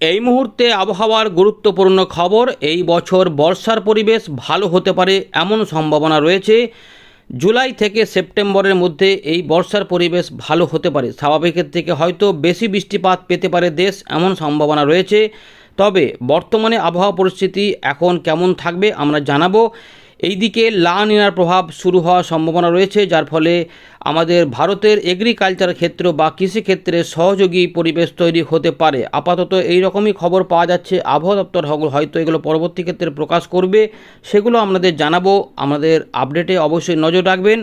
এই মুহূর্তে আবহাওয়ার গুরুত্বপূর্ণ খবর, এই বছর বর্ষার পরিবেশ ভালো হতে পারে এমন সম্ভাবনা রয়েছে। জুলাই থেকে সেপ্টেম্বরের মধ্যে এই বর্ষার পরিবেশ ভালো হতে পারে। স্বাভাবিকের থেকে হয়তো বেশি বৃষ্টিপাত পেতে পারে দেশ, এমন সম্ভাবনা রয়েছে। তবে বর্তমানে আবহাওয়া পরিস্থিতি এখন কেমন থাকবে আমরা জানাব। এইদিকে লা নিনার প্রভাব শুরু হওয়ার সম্ভাবনা রয়েছে, যার ফলে আমাদের ভারতের এগ্রিকালচার ক্ষেত্র বা কৃষিক্ষেত্রে সহযোগী পরিবেশ তৈরি হতে পারে। আপাতত এই রকমই খবর পাওয়া যাচ্ছে। আবহাওয়া দপ্তর হয়তো এগুলো পরবর্তী ক্ষেত্রে প্রকাশ করবে, সেগুলো আপনাদের জানাব। আমাদের আপডেটে অবশ্যই নজর রাখবেন।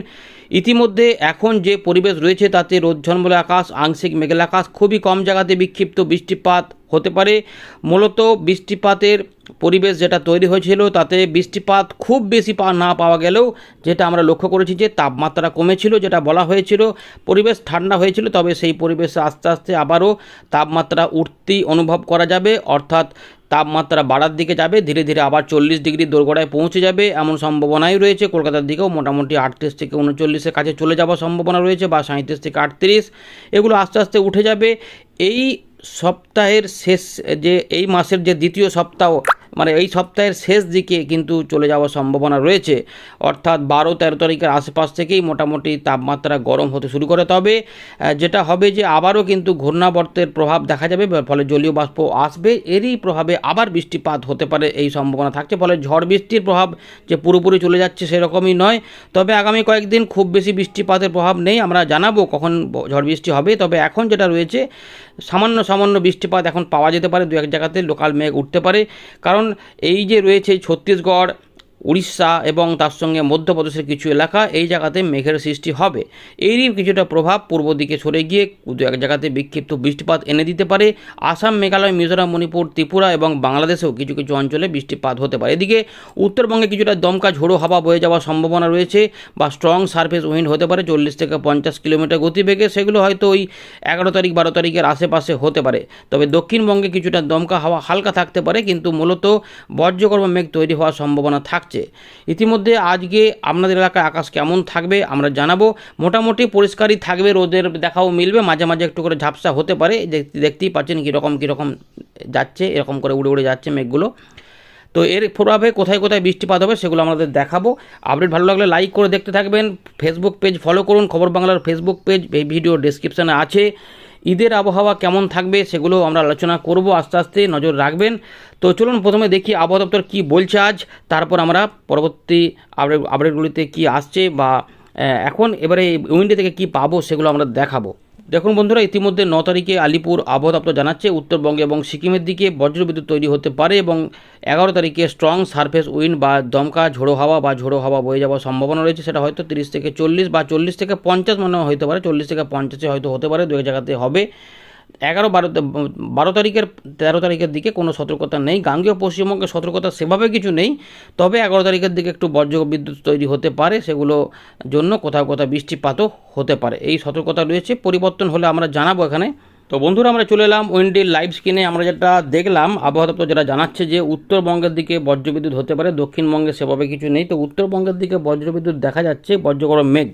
ইতিমধ্যে এখন যে পরিবেশ রয়েছে তাতে রোদ, ঝলমলে আকাশ, আংশিক মেঘলা আকাশ খুবই কম জায়গাতে বিক্ষিপ্ত বৃষ্টিপাত হতে পারে। মূলত বৃষ্টিপাতের পরিবেশ যেটা তৈরি হয়েছিল তাতে বৃষ্টিপাত খুব বেশি না পাওয়া গেলেও যেটা আমরা লক্ষ্য করেছি যে তাপমাত্রা কমেছিল, যেটা বলা হয়েছিল। পরিবেশ ঠান্ডা হয়েছিল, তবে সেই পরিবেশে আস্তে আস্তে আবারও তাপমাত্রা উঠতি অনুভব করা যাবে। অর্থাৎ তাপমাত্রা বাড়ার দিকে যাবে, ধীরে ধীরে আবার চল্লিশ ডিগ্রি দোরগোড়ায় পৌঁছে যাবে এমন সম্ভাবনাই রয়েছে। কলকাতার দিকেও মোটামুটি আটত্রিশ থেকে উনচল্লিশের কাছে চলে যাওয়ার সম্ভাবনা রয়েছে বা সাঁত্রিশ থেকে আটত্রিশ। এগুলো আস্তে আস্তে উঠে যাবে। এই সপ্তাহের শেষ যে, এই মাসের যে দ্বিতীয় সপ্তাহ মানে এই সপ্তাহের শেষ দিকে কিন্তু চলে যাওয়ার সম্ভাবনা রয়েছে। অর্থাৎ বারো তেরো তারিখের আশেপাশ থেকেই মোটামুটি তাপমাত্রা গরম হতে শুরু করে। তবে যেটা হবে যে আবারও কিন্তু ঘূর্ণাবর্তের প্রভাব দেখা যাবে ফলে জলীয় বাষ্প আসবে। এরই প্রভাবে আবার বৃষ্টিপাত হতে পারে এই সম্ভাবনা থাকছে। ফলে ঝড় বৃষ্টির প্রভাব যে পুরোপুরি চলে যাচ্ছে সেরকমই নয়। তবে আগামী কয়েকদিন খুব বেশি বৃষ্টিপাতের প্রভাব নেই। আমরা জানাব কখন ঝড় বৃষ্টি হবে। তবে এখন যেটা রয়েছে, সামান্য সামান্য বৃষ্টিপাত এখন পাওয়া যেতে পারে। দু এক জায়গাতে লোকাল মেঘ উঠতে পারে। কারণ এই যে রয়েছে ছত্তিশগড় উড়িষ্যা এবং তার সঙ্গে মধ্যপ্রদেশের কিছু এলাকা এই জায়গাতে মেঘের সৃষ্টি হবে। এরই কিছুটা প্রভাব পূর্ব দিকে সরে গিয়ে এক জায়গাতে বিক্ষিপ্ত বৃষ্টিপাত এনে দিতে পারে। আসাম, মেঘালয়, মিজোরাম, মণিপুর, ত্রিপুরা এবং বাংলাদেশেও কিছু কিছু অঞ্চলে বৃষ্টিপাত হতে পারে। এদিকে উত্তরবঙ্গে কিছুটা দমকা ঝোড়ো হাওয়া বয়ে যাওয়ার সম্ভাবনা রয়েছে বা স্ট্রং সারফেস উইন্ড হতে পারে চল্লিশ থেকে পঞ্চাশ কিলোমিটার গতিবেগে। সেগুলো হয়তো ওই এগারো তারিখ, বারো তারিখের আশেপাশে হতে পারে। তবে দক্ষিণবঙ্গে কিছুটা দমকা হাওয়া হালকা থাকতে পারে, কিন্তু মূলত বজ্রকর্ম মেঘ তৈরি হওয়ার সম্ভাবনা থাকছে। ইতিমধ্যে আজকে আপনাদের এলাকায় আকাশ কেমন থাকবে আমরা জানাব। মোটামুটি পরিষ্কারই থাকবে, রোদের দেখাও মিলবে, মাঝে মাঝে একটু করে ঝাপসা হতে পারে। দেখতে- দেখতেই পাচ্ছেন কীরকম কীরকম যাচ্ছে, এরকম করে উড়ে উড়ে যাচ্ছে মেঘগুলো। তো এর প্রভাবে কোথায় কোথায় বৃষ্টিপাত হবে সেগুলো আমাদের দেখাবো। আপডেট ভালো লাগলে লাইক করে দেখতে থাকবেন। ফেসবুক পেজ ফলো করুন, খবর বাংলার ফেসবুক পেজ, এই ভিডিও ডেসক্রিপশানে আছে। ঈদের আবহাওয়া কেমন থাকবে সেগুলো আমরা আলোচনা করব। আস্তে আস্তে নজর রাখবেন। তো চলুন প্রথমে দেখি আবহাওয়া দপ্তর কী বলছে আজ। তারপর আমরা পরবর্তী আপডেট আপডেটগুলিতে কী আসছে বা এখন এবারে উইন্ডো থেকে কি পাবো সেগুলো আমরা দেখাবো। দেখুন বন্ধুরা, ইতিমধ্যে ন তারিখে আলিপুর আবহাওয়া দপ্তর জানাচ্ছে, উত্তরবঙ্গে এবং সিকিমের দিকে বজ্রবিদ্যুৎ তৈরি হতে পারে এবং এগারো তারিখে স্ট্রং সারফেস উইন্ড বা দমকা ঝোড়ো হাওয়া বা ঝোড়ো হাওয়া বয়ে যাওয়ার সম্ভাবনা রয়েছে। সেটা হয়তো তিরিশ থেকে চল্লিশ বা চল্লিশ থেকে পঞ্চাশ মানে হতে পারে, চল্লিশ থেকে পঞ্চাশে হয়তো হতে পারে, দু জায়গাতে হবে। এগারো বারো বারো তারিখের, তেরো তারিখের দিকে কোনো সতর্কতা নেই। গাঙ্গেয় পশ্চিমবঙ্গে সতর্কতা সেভাবে কিছু নেই। তবে এগারো তারিখের দিকে একটু বজ্র বিদ্যুৎ তৈরি হতে পারে সেগুলো জন্য কোথাও কোথাও বৃষ্টিপাতও হতে পারে। এই সতর্কতা রয়েছে। পরিবর্তন হলে আমরা জানাব এখানে। তো বন্ধুরা, আমরা চলে এলাম উইন্ডের লাইভ স্ক্রিনে। আমরা যেটা দেখলাম, আবহাওয়া দপ্তর যেটা জানাচ্ছে যে উত্তরবঙ্গের দিকে বজ্রবিদ্যুৎ হতে পারে, দক্ষিণবঙ্গে সেভাবে কিছু নেই। তো উত্তরবঙ্গের দিকে বজ্রবিদ্যুৎ দেখা যাচ্ছে বজ্রগড় মেঘ।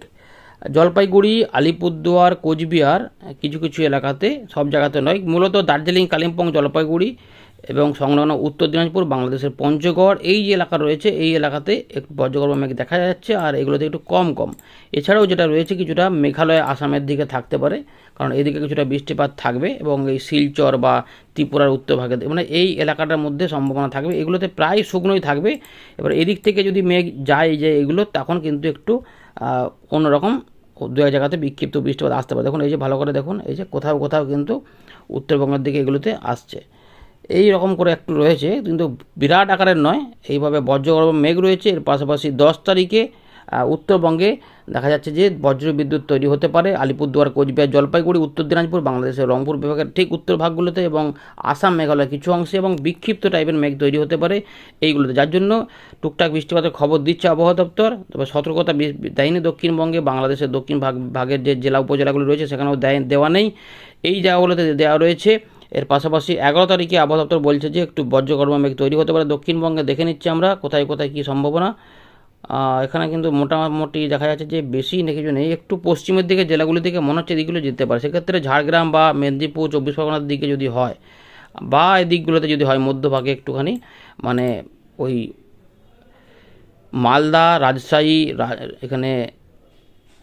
জলপাইগুড়ি আলিপুরদুয়ার কোচবিহার কিছু কিছু এলাকাতে সব জায়গাতে নয়। মূলত দার্জিলিং কালিম্পং জলপাইগুড়ি এবং সংলগ্ন উত্তর দিনাজপুর, বাংলাদেশের পঞ্চগড়, এই যে এলাকা রয়েছে, এই এলাকাতে একটু বজ্রগর্ভ মেঘ দেখা যাচ্ছে আর এগুলোতে একটু কম কম। এছাড়াও যেটা রয়েছে, কিছুটা মেঘালয়, আসামের দিকে থাকতে পারে, কারণ এদিকে কিছুটা বৃষ্টিপাত থাকবে এবং এই শিলচর বা ত্রিপুরার উত্তর ভাগে মানে এই এলাকাটার মধ্যে সম্ভাবনা থাকবে। এগুলোতে প্রায় শুকনোই থাকবে। এবার এদিক থেকে যদি মেঘ যায় যে এগুলো, তখন কিন্তু একটু অন্যরকম দু এক জায়গাতে বিক্ষিপ্ত বৃষ্টিপাত আসতে পারে। দেখুন, এই যে ভালো করে দেখুন, এই যে কোথাও কোথাও কিন্তু উত্তরবঙ্গের দিকে এগুলোতে আসছে। এই রকম করে একটু রয়েছে, কিন্তু বিরাট আকারের নয়। এইভাবে বজ্রগর্ভ মেঘ রয়েছে। এর পাশাপাশি দশ তারিখে উত্তরবঙ্গে দেখা যাচ্ছে যে বজ্র বিদ্যুৎ তৈরি হতে পারে। আলিপুরদুয়ার, কোচবিহার, জলপাইগুড়ি, উত্তর দিনাজপুর, বাংলাদেশের রংপুর বিভাগের ঠিক উত্তর ভাগগুলোতে এবং আসাম মেঘালয় কিছু অংশে এবং বিক্ষিপ্ত টাইপের মেঘ তৈরি হতে পারে এইগুলোতে। যার জন্য টুকটাক বৃষ্টিপাতের খবর দিচ্ছে আবহাওয়া দপ্তর। তবে সতর্কতা দেয়নি দক্ষিণবঙ্গে। বাংলাদেশের দক্ষিণ ভাগ, ভাগের যে জেলা, উপজেলাগুলো রয়েছে, সেখানেও দেয়, দেওয়া নেই। এই জায়গাগুলোতে দেওয়া রয়েছে এর পাশাপাশি এগারো তারিখে আবহাওয়া দপ্তর বলছে যে একটু বজ্রকর্ম মেঘ তৈরি হতে পারে। দক্ষিণবঙ্গে দেখে নিচ্ছি আমরা কোথায় কোথায় কী সম্ভাবনা। এখানে কিন্তু মোটামুটি দেখা যাচ্ছে যে বেশি না কিছু নেই। একটু পশ্চিমের দিকে জেলাগুলি থেকে মনে হচ্ছে এদিকগুলো যেতে পারে। সেক্ষেত্রে ঝাড়গ্রাম বা মেদিনীপুর, চব্বিশ পরগনার দিকে যদি হয় বা এদিকগুলোতে যদি হয়, মধ্যভাগে একটুখানি মানে ওই মালদা, রাজশাহী এখানে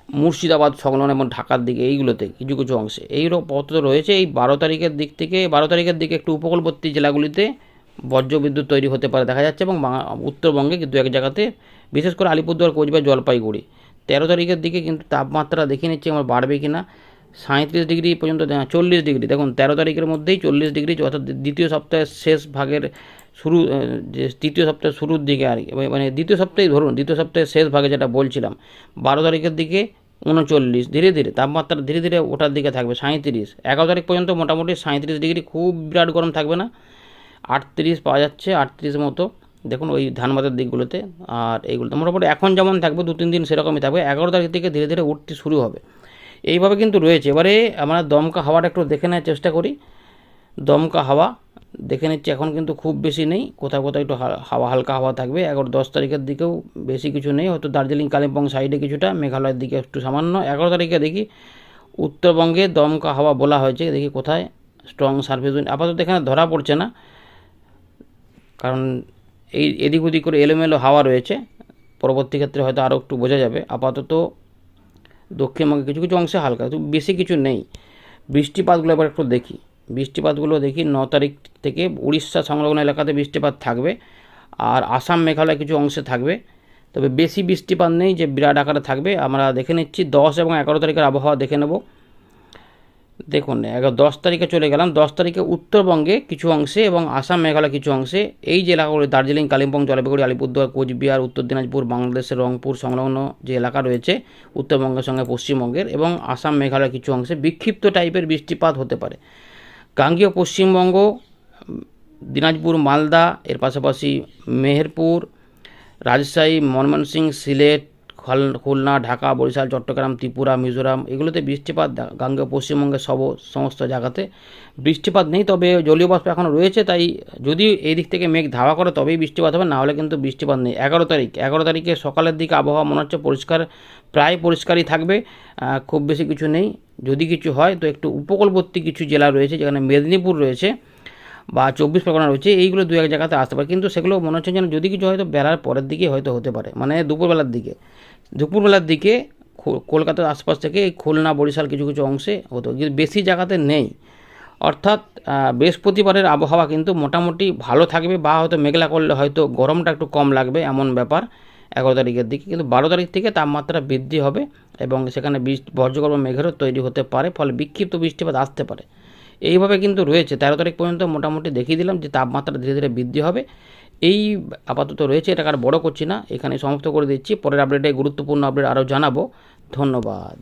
মুর্শিদাবাদ সংলগ্ন এবং ঢাকার দিকে এইগুলোতে কিছু কিছু অংশে। এইরকম পথ রয়েছে। এই বারো তারিখের দিক থেকে, বারো তারিখের দিকে একটু উপকূলবর্তী জেলাগুলিতে বজ্রবিদ্যুৎ তৈরি হতে পারে দেখা যাচ্ছে এবং উত্তরবঙ্গে কিন্তু এক জায়গাতে, বিশেষ করে আলিপুরদুয়ার, কোচবিহার, জলপাইগুড়ি। তেরো তারিখের দিকে কিন্তু তাপমাত্রা দেখে নিচ্ছি আমার বাড়বে কি না সাঁত্রিশ ডিগ্রি পর্যন্ত, চল্লিশ ডিগ্রি। দেখুন, তেরো তারিখের মধ্যেই চল্লিশ ডিগ্রি, অর্থাৎ দ্বিতীয় সপ্তাহের শেষ ভাগের শুরু যে তৃতীয় সপ্তাহের শুরুর দিকে আর কি। মানে দ্বিতীয় সপ্তাহে ধরুন, দ্বিতীয় সপ্তাহের শেষ ভাগে যেটা বলছিলাম, বারো তারিখের দিকে উনচল্লিশ, ধীরে ধীরে তাপমাত্রা ধীরে ধীরে ওঠার দিকে থাকবে সাঁত্রিশ এগারো তারিখ পর্যন্ত মোটামুটি সাঁত্রিশ ডিগ্রি খুব বিরাট গরম থাকবে না। আটত্রিশ পাওয়া যাচ্ছে, আটত্রিশ মতো। দেখুন ওই ধানবাদের দিকগুলোতে আর এইগুলোতে। মোটামুটি এখন যেমন থাকবে, দু তিন দিন সেরকমই থাকবে। এগারো তারিখ থেকে ধীরে ধীরে উঠতে শুরু হবে। এইভাবে কিন্তু রয়েছে। এবারে আমরা দমকা হাওয়াটা একটু দেখে নেওয়ার চেষ্টা করি। দমকা হাওয়া দেখে নিচ্ছি, এখন কিন্তু খুব বেশি নেই। কোথাও কোথাও একটু হাওয়া, হালকা হাওয়া থাকবে। এগারো, দশ তারিখের দিকেও বেশি কিছু নেই। হয়তো দার্জিলিং, কালিম্পং সাইডে কিছুটা, মেঘালয়ের দিকে একটু সামান্য। এগারো তারিখে দেখি উত্তরবঙ্গে দমকা হাওয়া বলা হয়েছে। দেখি কোথায়? স্ট্রং সার্ভিস আপাতত এখানে ধরা পড়ছে না। কারণ এই এদিক ওদিক করে এলোমেলো হাওয়া রয়েছে। পরবর্তী ক্ষেত্রে হয়তো আরও একটু বোঝা যাবে। আপাতত দক্ষিণবঙ্গে কিছু কিছু অংশে হালকা বেশি কিছু নেই। বৃষ্টিপাতগুলো এবার একটু দেখি। বৃষ্টিপাতগুলো দেখি ন তারিখ থেকে উড়িষ্যা সংলগ্ন এলাকাতে বৃষ্টিপাত থাকবে আর আসাম মেঘালয় কিছু অংশে থাকবে। তবে বেশি বৃষ্টিপাত নেই যে বিরাট আকারে থাকবে। আমরা দেখে নিচ্ছি দশ এবং এগারো তারিখের আবহাওয়া দেখে নেব। দেখুন, এগারো, দশ তারিখে চলে গেলাম। দশ তারিখে উত্তরবঙ্গে কিছু অংশে এবং আসাম মেঘালয় কিছু অংশে এই যে দার্জিলিং, কালিম্পং, জলপাইগুড়ি, আলিপুরদুয়ার, কোচবিহার, উত্তর দিনাজপুর, বাংলাদেশের রংপুর সংলগ্ন যে এলাকা রয়েছে উত্তরবঙ্গের সঙ্গে পশ্চিমবঙ্গের এবং আসাম মেঘালয় কিছু অংশে বিক্ষিপ্ত টাইপের বৃষ্টিপাত হতে পারে। গাঙ্গীয় পশ্চিমবঙ্গ, দিনাজপুর, মালদা, এর পাশাপাশি মেহেরপুর, রাজশাহী ময়মনসিংহ সিলেট, খল- খুলনা, ঢাকা, বরিশাল, চট্টগ্রাম, ত্রিপুরা, মিজোরাম, এগুলোতে বৃষ্টিপাত গাঙ্গেয় পশ্চিমবঙ্গের সব, সমস্ত জায়গাতে বৃষ্টিপাত নেই। তবে জলীয় বাষ্প এখনও রয়েছে, তাই যদি এই দিক থেকে মেঘ ধাওয়া করে তবেই বৃষ্টিপাত হবে, না হলে কিন্তু বৃষ্টিপাত নেই। এগারো তারিখ, এগারো তারিখে সকালের দিকে আবহাওয়া মনে হচ্ছে পরিষ্কার, প্রায় পরিষ্কারই থাকবে খুব বেশি কিছু নেই। যদি কিছু হয়, তো একটু উপকূলবর্তী কিছু জেলা রয়েছে, যেখানে মেদিনীপুর রয়েছে বা চব্বিশ পরগনা রয়েছে, এইগুলো দু এক জায়গাতে আসতে পারে। কিন্তু সেগুলো মনে হচ্ছে যেন যদি কিছু হয়তো বেলার পরের দিকে হয়তো হতে পারে। মানে দুপুরবেলার দিকে। দুপুরবেলার দিকে কলকাতার আশপাশ থেকে খুলনা, বরিশাল কিছু কিছু অংশে হতো। কিন্তু বেশি জায়গাতে নেই। অর্থাৎ বৃহস্পতিবারের আবহাওয়া কিন্তু মোটামুটি ভালো থাকবে বা হয়তো মেঘলা করলে হয়তো গরমটা একটু কম লাগবে, এমন ব্যাপার। এগারো তারিখের দিকে। কিন্তু বারো তারিখ থেকে তাপমাত্রা বৃদ্ধি হবে এবং সেখানে বৃষ্টি বর্জ্যকর্ম মেঘেরও তৈরি হতে পারে, ফলে বিক্ষিপ্ত বৃষ্টিপাত আসতে পারে। এইভাবে কিন্তু রয়েছে। তেরো তারিখ পর্যন্ত মোটামুটি দেখিয়ে দিলাম যে তাপমাত্রা ধীরে ধীরে বৃদ্ধি হবে। এই আপাতত রয়েছে এটা আর বড় করছি না। এখানে সমাপ্ত করে দিচ্ছি। পরের আপডেটে গুরুত্বপূর্ণ আপডেট আরও জানাব। ধন্যবাদ।